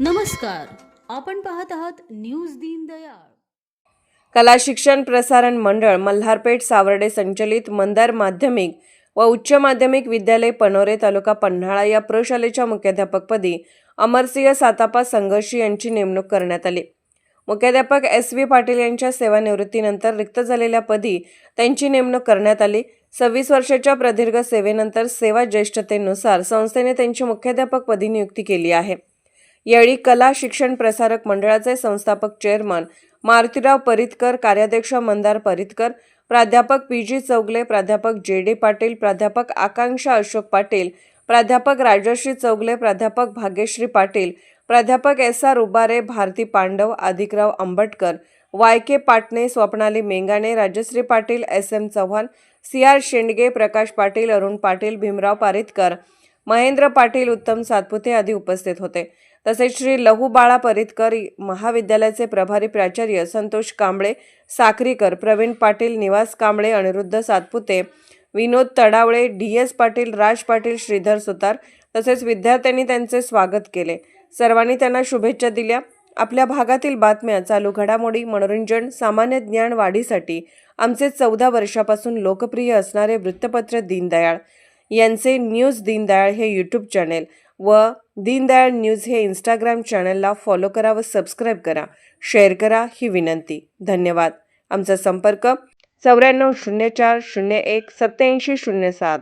नमस्कार. आपण पाहत आहात न्यूज दीनदयाळ कला शिक्षण प्रसारण मंडळ मल्हारपेठ सावर्डे संचलित मंदार माध्यमिक व उच्च माध्यमिक विद्यालय पनोरे तालुका पन्हाळा या प्रशालेच्या मुख्याध्यापकपदी अमरसिंह सातापा संघर्षी यांची नेमणूक करण्यात आली. मुख्याध्यापक एस व्ही पाटील यांच्या सेवानिवृत्तीनंतर रिक्त झालेल्या पदी त्यांची नेमणूक करण्यात आली. सव्वीस वर्षाच्या प्रदीर्घ सेवेनंतर सेवा ज्येष्ठतेनुसार संस्थेने त्यांची मुख्याध्यापक पदी नियुक्ती केली आहे. यावेळी कला शिक्षण प्रसारक मंडळाचे संस्थापक चेअरमन मारुतीराव परितकर कार्याध्यक्ष मंदार परितकर प्राध्यापक पी जी चौगले प्राध्यापक जे डी पाटील प्राध्यापक आकांक्षा अशोक पाटील प्राध्यापक राजश्री चौगले प्राध्यापक भाग्यश्री पाटील प्राध्यापक S R Ubare Bharati Pandav Adikrao Aambatkar Y K Patne Swapnali Mengane Rajashree Patil S M Chavan C R Shendge Prakash Patil Arun Patil Bhimrao Paritkar Mahendra Patil Uttam Satpute आदी उपस्थित होते. तसेच श्री लहू बाळा परितकर महाविद्यालयाचे प्रभारी प्राचार्य संतोष कांबळे साक्रीकर प्रवीण पाटील निवास कांबळे अनिरुद्ध सातपुते विनोद तडावळे डी एस पाटील राज पाटील श्रीधर सुतार तसेच विद्यार्थ्यांनी त्यांचे स्वागत केले. सर्वांनी त्यांना शुभेच्छा दिल्या. आपल्या भागातील बातम्या चालू घडामोडी मनोरंजन सामान्य ज्ञान वाढीसाठी आमचे चौदा वर्षापासून लोकप्रिय असणारे वृत्तपत्र दीनदयाळ. यांचे न्यूज दीनदयाळ हे यूट्यूब चॅनेल व दीनदयाळ न्यूज हे इंस्टाग्राम चॅनलला फॉलो करा व सबस्क्राईब करा. शेअर करा ही विनंती. धन्यवाद. आमचा संपर्क चौऱ्याण्णव शून्य चार शून्य एक सत्याऐंशी शून्य सात.